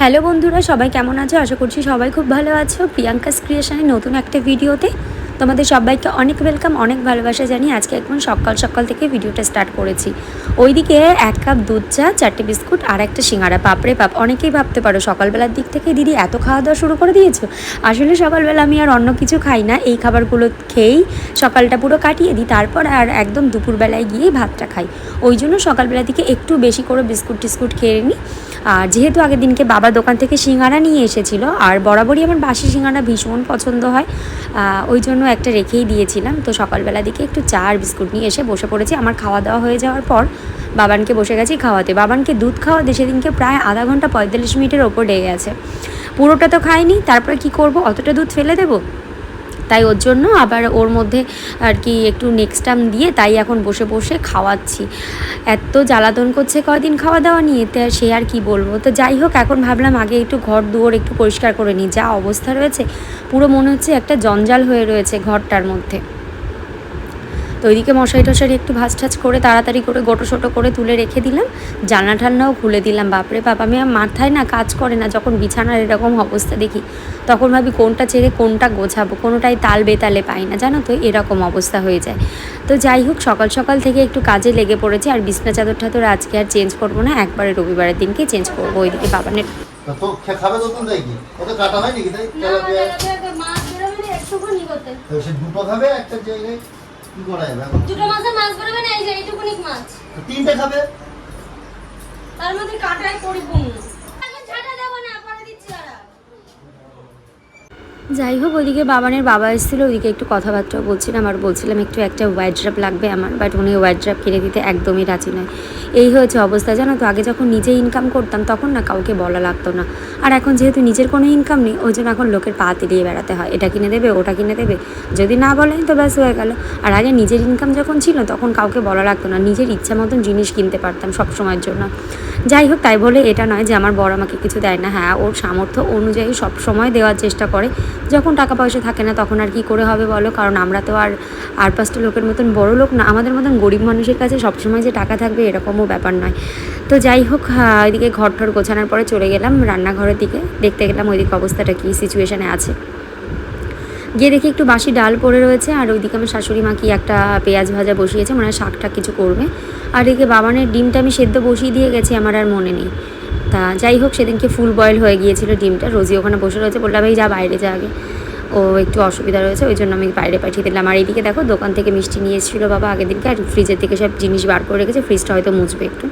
Hello বন্ধুরা, সবাই কেমন আছো? আশা করছি সবাই খুব ভালো আছো। প্রিয়াঙ্কাস ক্রিয়েশনের নতুন একটা ভিডিওতে তোমাদের সবাইকে অনেক ওয়েলকাম অনেক ভালোবাসা জানিয়ে আজকে একদম সকাল সকাল থেকে ভিডিওটা স্টার্ট করেছি। ওইদিকে এক কাপ দুধ চা, চারটে বিস্কুট আর একটা সিঙ্গারা। পাপড়ে পাপ অনেকেই ভাবতে পারো সকালবেলার দিক থেকে দিদি এত খাওয়া দাওয়া শুরু করে দিয়েছ। আসলে সকালবেলা আমি আর অন্য কিছু খাই না, এই খাবারগুলো খেয়েই সকালটা পুরো কাটিয়ে দিই, তারপর আর একদম দুপুরবেলায় গিয়ে ভাতটা খাই। ওই জন্য সকালবেলা দিকে একটু বেশি করে বিস্কুট টিস্কুট খেয়ে নিই। আর যেহেতু আগের দিনকে বাবা দোকান থেকে সিঙ্গারা নিয়ে এসেছিল, আর বরাবরই আমার বাসি সিঙ্গারা ভীষণ পছন্দ হয় ওই জন্য একটা রেখেই দিয়েছিলাম। তো সকালবেলা দিকে একটু চা আর বিস্কুট নিয়ে এসে বসে পড়েছি। আমার খাওয়া দাওয়া হয়ে যাওয়ার পর বাবানকে বসে গেছি খাওয়াতে। বাবানকে দুধ খাওয়াতে সেদিনকে প্রায় আধা ঘণ্টা পঁয়তাল্লিশ মিনিটের ওপর ডেকে গেছে। পুরোটা তো খাইনি, তারপরে কি করব? অতটা দুধ ফেলে দেবো? তাই ওর জন্য আবার ওর মধ্যে আর কি একটু নেক্সট টাইম দিয়ে তাই এখন বসে বসে খাওয়াচ্ছি। এত জ্বালাতন করছে কয়দিন খাওয়া দাওয়া নিয়ে, তো সে আর কি বলব? তো যাই হোক, এখন ভাবলাম আগে একটু ঘর দুয়ার একটু পরিষ্কার করে নিই। যা অবস্থা রয়েছে, পুরো মনে হচ্ছে একটা জঞ্জাল হয়ে রয়েছে ঘরটার মধ্যে। তো ওইদিকে মশারি টশারি একটু ভাজ টাজ করে তাড়াতাড়ি করে গোটো সোটো করে তুলে রেখে দিলাম। জানলা ঠান্নাও খুলে দিলাম। বাপরে বাপ আমি আর মাথায় না কাজ করে না যখন বিছানার এরকম অবস্থা দেখি তখন ভাবি কোনটা ছেড়ে কোনটা গোছাবো কোনোটাই তাল বেতালে পাই না জানো তো এরকম অবস্থা হয়ে যায়। তো যাই হোক সকাল সকাল থেকে একটু কাজে লেগে পড়েছি আর বিছনা চাদর টাদর আজকে আর চেঞ্জ করব না একবারে রবিবারের দিনকে চেঞ্জ করব ওইদিকে বাবানের। তা তো খাবে নতুন তাই কি? ওটা কাটা হয় নাকি তাই? তেলাপিয়া মাছ বেরোবে না একটুখানি করতে। তো সে দুটো খাবে একটা জায়গায়? কি করা যাবে দুটো মাছে মাছ বেরোবে না এই যে এইটুকুনি মাছ। তিনটে খাবে? তার মধ্যে কাটায় পরিপূর্ণ এখন ঝাঁটা দেবো না পরে দিচ্ছি ওরা যাই হোক ওইদিকে বাবানের বাবা এসেছিল ওইদিকে একটু কথাবার্তা বলছিলাম আর বলছিলাম, একটু একটা হোয়াইট ড্রাপ লাগবে আমার। বাট উনি হোয়াইট ড্রাপ কিনে দিতে একদমই রাজি নয়। এই হয়েছে অবস্থা, জানো তো? আগে যখন নিজে ইনকাম করতাম, তখন না কাউকে বলা লাগতো না। আর এখন যেহেতু নিজের কোনো ইনকাম নেই, ওই জন্য এখন লোকের পা তেলিয়ে বেড়াতে হয়। এটা কিনে দেবে, ওটা কিনে দেবে। যদি না বলে, তো ব্যাস হয়ে গেল। আর আগে নিজের ইনকাম যখন ছিল, তখন কাউকে বলা লাগতো না। নিজের ইচ্ছা মতন জিনিস কিনতে পারতাম সব সময়ের জন্য। যাই হোক, তাই বলে এটা নয় যে আমার বড় আমাকে কিছু দেয় না। হ্যাঁ ওর সামর্থ্য অনুযায়ী সব সময় দেওয়ার চেষ্টা করে। যখন টাকা পয়সা থাকে না, তখন আর কি করে হবে বলো? কারণ আমরা তো আর আর পাঁচটা লোকের মতন বড় লোক না, আমাদের মতন গরিব মানুষের কাছে সবসময় যে টাকা থাকবে এরকমও ব্যাপার নয়। তো যাই হোক ওইদিকে ঘর ঠর গোছানোর পরে চলে গেলাম রান্নাঘরের দিকে। দেখতে গেলাম ওইদিকে অবস্থাটা কী সিচুয়েশানে আছে। গিয়ে দেখি একটু বাসি ডাল পড়ে রয়েছে, আর ওইদিকে আমার শাশুড়ি মা কি একটা পেঁয়াজ ভাজা বসিয়েছে মানে শাকটা কিছু করবে। আর এদিকে বাবানের ডিমটা আমি সেদ্ধ বসিয়ে দিয়ে গেছি, আমার আর মনে নেই। তা যাই হোক, সেদিনকে ফুল বয়েল হয়ে গিয়েছিল ডিমটা। রোজি ওখানে বসে রয়েছে। বললাম, এই যা, বাইরে যা আগে। ও একটু অসুবিধা রয়েছে, ওই জন্য আমি বাইরে পাঠিয়ে দিলাম। আর এইদিকে দেখো, দোকান থেকে মিষ্টি নিয়ে এসেছিল বাবা আগের দিনকে, আর ফ্রিজের থেকে সব জিনিস বার করে রেখেছে। ফ্রিজটা হয়তো মুছবে একটু।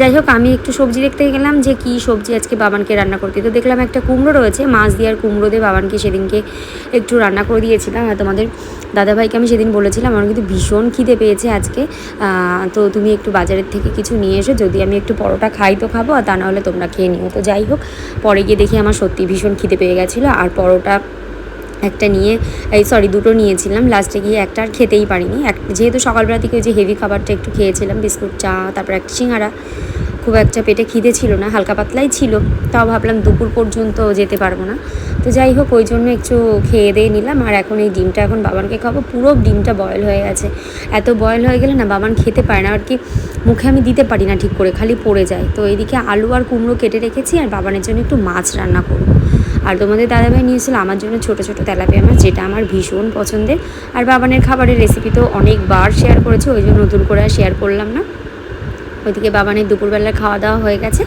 যাই হোক, আমি একটু সবজি দেখতে গেলাম যে কি সবজি আজকে বাবানকে রান্না করতে। তো দেখলাম একটা কুমড়ো রয়েছে, মাছ দিয়ে আর কুমড়ো দিয়ে বাবানকে সেদিনকে একটু রান্না করে দিয়েছিলাম। আর তোমাদের দাদাভাইকে আমি সেদিন বলেছিলাম, আমার কিন্তু ভীষণ খিদে পেয়েছে আজকে। তো তুমি একটু বাজারের থেকে কিছু নিয়ে এসো, যদি আমি একটু পরোটা খাই তো খাব, আর তা নাহলে তোমরা খেয়ে নিও। তো যাই হোক, পরে গিয়ে দেখি আমার সত্যি ভীষণ খিদে পেয়ে গেছিল, আর পরোটা একটা নিয়ে, এই সরি দুটো নিয়েছিলাম। লাস্টে গিয়ে একটা আর খেতেই পারিনি। এক, যেহেতু সকালবেলা থেকে ওই যে হেভি খাবারটা একটু খেয়েছিলাম, বিস্কুট, চা, তারপর একটা সিঙ্গারা, খুব একটা পেটে খিদে ছিল না, হালকা পাতলাই ছিল। তাও ভাবলাম দুপুর পর্যন্ত যেতে পারব না। তো যাই হোক, ওই জন্য একটু খেয়ে দিয়ে নিলাম। আর এখন এই ডিমটা এখন বাবানকে খাব পুরো ডিমটা বয়েল হয়ে গেছে। এত বয়েল হয়ে গেলে না বাবান খেতে পারে না। আর কি মুখে আমি দিতে পারি না ঠিক করে, খালি পড়ে যায়। তো এইদিকে আলু আর কুমড়ো কেটে রেখেছি আর বাবানের জন্য একটু মাছ রান্না করব। আর তোমাদের দাদাভাই নিয়েছিল আমার জন্য ছোট ছোট তেলাপিয়া মাছ যেটা আমার ভীষণ পছন্দের। আর বাবানের খাবারের রেসিপি তো অনেকবার শেয়ার করেছে, ওই জন্য নতুন করে শেয়ার করলাম না। ওইদিকে বাবানের দুপুরবেলার খাওয়া দাওয়া হয়ে গেছে।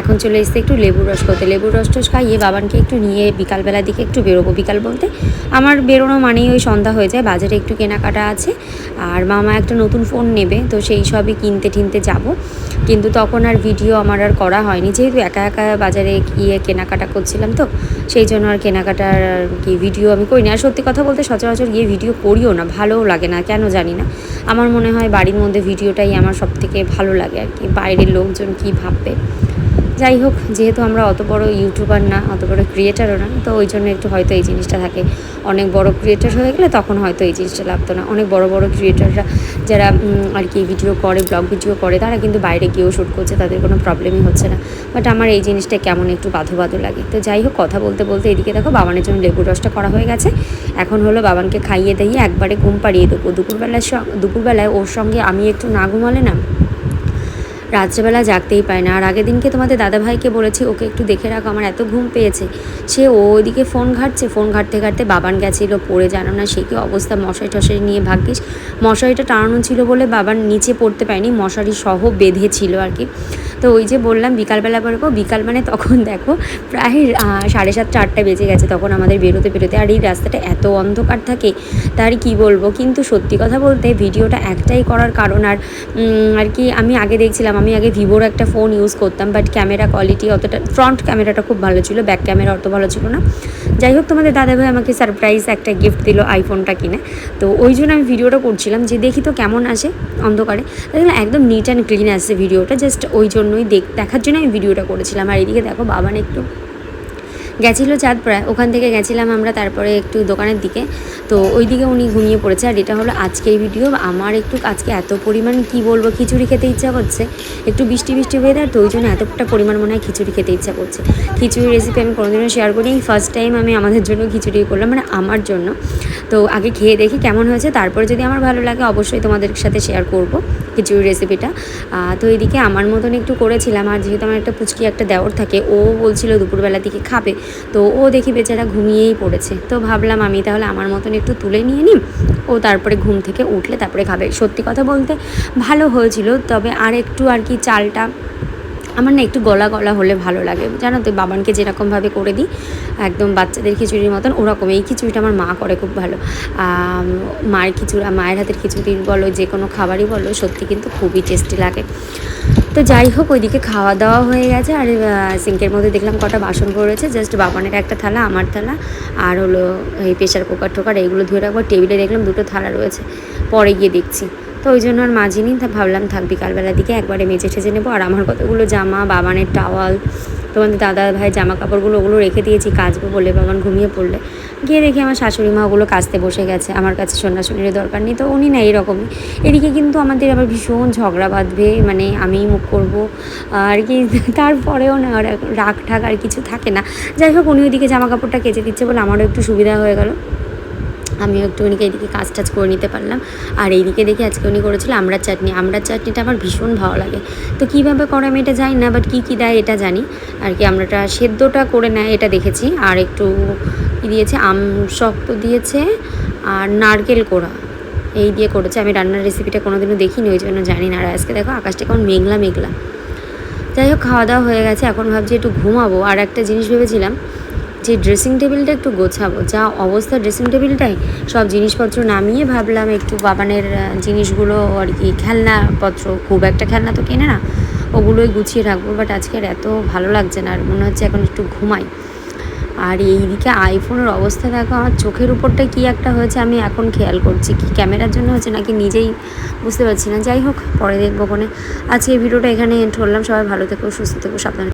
এখন চলে এসছে একটু লেবুর রস করতে। লেবুর রস টস খাইয়ে বাবানকে একটু নিয়ে বিকালবেলার দিকে একটু বেরোবো বিকাল বলতে। আমার বেরোনো মানেই ওই সন্ধ্যা হয়ে যায়, বাজারে একটু কেনাকাটা আছে। আর মামা একটা নতুন ফোন নেবে, তো সেই সবই কিনতে টিনতে যাব। কিন্তু তখন আর ভিডিও আমার আর করা হয়নি। যেহেতু একা একা বাজারে গিয়ে কেনাকাটা করছিলাম তো, সেই জন্য আর কেনাকাটার কি ভিডিও আমি করি না আর সত্যি কথা বলতে সচরাচর গিয়ে ভিডিও করিও না, ভালোও লাগে না, কেন জানি না। আমার মনে হয় বাড়ির মধ্যে ভিডিওটাই আমার সব থেকে ভালো লাগে। আর কি, বাইরের লোকজন কী ভাববে। যাই হোক, যেহেতু আমরা অত বড় ইউটিউবার না, অত বড় ক্রিয়েটারও না, তো ওই জন্য একটু হয়তো এই জিনিসটা থাকে। অনেক বড় ক্রিয়েটার হয়ে গেলে তখন হয়তো এই জিনিসটা লাগতো না। অনেক বড় বড় ক্রিয়েটাররা যারা আর কি ভিডিও করে ব্লগ ভিডিও করে, তারা কিন্তু বাইরে গিয়েও শ্যুট করছে, তাদের কোনো প্রবলেমই হচ্ছে না। বাট আমার এই জিনিসটা কেমন একটু বাধো বাধো লাগে। তো যাই হোক, কথা বলতে বলতে এদিকে দেখো, বাবানের জন্য লেবুর রসটা করা হয়ে গেছে। এখন হলো বাবানকে খাইয়ে দিয়ে একবারে ঘুম পাড়িয়ে দেবো। দুপুরবেলায় দুপুরবেলায় ওর সঙ্গে আমি একটু না ঘুমালে না? রাত্রেবেলা জাগতেই পায় না। আর আগের দিনকে তোমাদের দাদাভাইকে বলেছি, ওকে একটু দেখে রাখো, আমার এত ঘুম পেয়েছে। সে ও ওইদিকে ফোন ঘাটছে, ফোন ঘাটতে ঘাটতে বাবান গেছিল, পড়ে জানো না সে কি অবস্থা মশারি টশারি নিয়ে ভাগ্যিস। মশারিটা টানানো ছিল বলে বাবার নিচে পড়তে পায়নি মশারি সহ বেঁধে ছিল আর কি। তো ওই যে বললাম, বিকালবেলা বেরোবো বিকাল মানে তখন দেখো প্রায় সাড়ে সাতটা, আটটা বেজে গেছে তখন আমাদের বেরোতে বেরোতে। আর এই রাস্তাটা এত অন্ধকার থাকে তার কি বলব? কিন্তু সত্যি কথা বলতে, ভিডিওটা একটাই করার কারণ আর আর কি আমি আগে দেখছিলাম আমি আগে ভিভোর একটা ফোন ইউজ করতাম বাট ক্যামেরা কোয়ালিটি অতটা ফ্রন্ট ক্যামেরাটা খুব ভালো ছিল ব্যাক ক্যামেরা অত ভালো ছিল না। যাই হোক, তোমাদের দাদাভাই আমাকে সারপ্রাইজ একটা গিফট দিল আইফোনটা কিনে। তো ওই জন্য আমি ভিডিওটা করছিলাম, যে দেখি তো কেমন আসে অন্ধকারে। দেখলাম একদম নিট অ্যান্ড ক্লিন আসছে ভিডিওটা জাস্ট ওই জন্যই দেখ, দেখার জন্য আমি ভিডিওটা করেছিলাম। আর এদিকে দেখো বাবান একটু গেছিল চাঁদপাড়ায় ওখান থেকে গেছিলাম আমরা তারপরে একটু দোকানের দিকে। তো ওই দিকে উনি ঘুমিয়ে পড়েছে, আর এটা হলো আজকের ভিডিও। আমার একটু আজকে এত পরিমাণ কি বলব, খিচুড়ি খেতে ইচ্ছা করছে। একটু বৃষ্টি বৃষ্টি ওয়েদার তো ওই জন্য এতটা পরিমাণ মনে হয় খিচুড়ি খেতে ইচ্ছা করছে। খিচুড়ির রেসিপি আমি কোনোদিনও শেয়ার করি ফার্স্ট টাইম আমি আমাদের জন্য খিচুড়ি করলাম মানে আমার জন্য। তো আগে খেয়ে দেখি কেমন হয়েছে, তারপরে যদি আমার ভালো লাগে অবশ্যই তোমাদের সাথে শেয়ার করব খিচুড়ির রেসিপিটা তো এদিকে আমার মতন একটু করেছিলাম, আর যেহেতু আমার একটা পুচকি একটা দেওর থাকে, ও বলছিল দুপুরবেলা দিকে খাবে। তো ও দেখি বেচারা ঘুমিয়েই পড়েছে। তো ভাবলাম আমি তাহলে আমার মতন একটু তুলে নিয়ে নিই। ও তারপরে ঘুম থেকে উঠলে তারপরে খাবে। সত্যি কথা বলতে ভালো হয়েছিল, তবে আর একটু আর কি চালটা আমার না একটু গলা গলা হলে ভালো লাগে। জানো তো, বাবানকে যেরকমভাবে করে দিই, একদম বাচ্চাদের খিচুড়ির মতন ওরকম এই খিচুড়িটা আমার মা করে খুব ভালো। মায়ের খিচুড়ি, মায়ের হাতের খিচুড়ি বলো, যে কোনো খাবারই বলো, সত্যি কিন্তু খুবই টেস্টি লাগে। তো যাই হোক, ওইদিকে খাওয়া দাওয়া হয়ে গেছে। আর সিঙ্কের মধ্যে দেখলাম কটা বাসন পড়েছে জাস্ট বাবানের একটা থালা, আমার থালা, আর হলো এই প্রেশার কুকার টোকার এইগুলো ধুয়ে রাখব। টেবিলে দেখলাম দুটো থালা রয়েছে। পরে গিয়ে দেখছি। তো ওই জন্য আর মাজিনি তা ভাবলাম থাক বিকালবেলার দিকে, একবারে মেজে ঠেজে নেব। আর আমার কতগুলো জামা, বাবানের টাওয়াল, তোমাদের দাদা ভাই জামা কাপড়গুলো ওগুলো রেখে দিয়েছি, কাচবো বলে বাবান ঘুমিয়ে পড়লে। গিয়ে দেখি আমার শাশুড়ি মা ওগুলো কাচতে বসে গেছে। আমার কাছে সন্ন্যাসনীর দরকার নেই, তো উনি না এরকমই। এদিকে কিন্তু আমাদের আবার ভীষণ ঝগড়া বাঁধবে মানে আমিই মুখ করব, আর কি তারপরেও না রাগ ঠাক আর কিছু থাকে না। যাই হোক, উনি ওইদিকে জামা কাপড়টা কেচে দিচ্ছে বলে আমারও একটু সুবিধা হয়ে গেল। আমিও একটুখানিকে এদিকে কাজ টাজ করে নিতে পারলাম। আর এইদিকে দেখি আজকে উনি করেছিল আমড়ার চাটনি। আমড়ার চাটনিটা আমার ভীষণ ভালো লাগে। তো কীভাবে করে আমি এটা জানি না বাট কী কী দেয় এটা জানি। আর কি আমরাটা সেদ্ধটা করে নেয়, এটা দেখেছি। আর একটু কী দিয়েছে? আম শক্ত দিয়েছে আর নারকেল কোড়া। এই দিয়ে করেছে। আমি রান্নার রেসিপিটা কোনোদিনও দেখিনি, ওই জন্য জানি না। আর আজকে দেখো আকাশটা কেমন মেঘলা মেঘলা। যাই হোক, খাওয়া দাওয়া হয়ে গেছে। এখন ভাবছি একটু ঘুমাবো। আর একটা জিনিস ভেবেছিলাম যে ড্রেসিং টেবিলটা একটু গোছাবো, যা অবস্থা ড্রেসিং টেবিলটাই সব জিনিসপত্র নামিয়ে ভাবলাম একটু বাবানের জিনিসগুলো আর কি, খেলনাপত্র, খুব একটা খেলনা তো কেনে না, ওগুলোই গুছিয়ে রাখব বাট আজকে আর এত ভালো লাগছে না, আর মনে হচ্ছে এখন একটু ঘুমাই। আর এইদিকে আইফোনের অবস্থা দেখো, আমার চোখের উপরটা কি একটা হয়েছে, আমি এখন খেয়াল করছি, কি ক্যামেরার জন্য হয়েছে নাকি নিজেই বুঝতে পারছি না। যাই হোক, পরে দেখব কোনে আজকে এই ভিডিওটা এখানে এন্ড করলাম, সবাই ভালো থেকো, সুস্থ থেকো, সাবধানে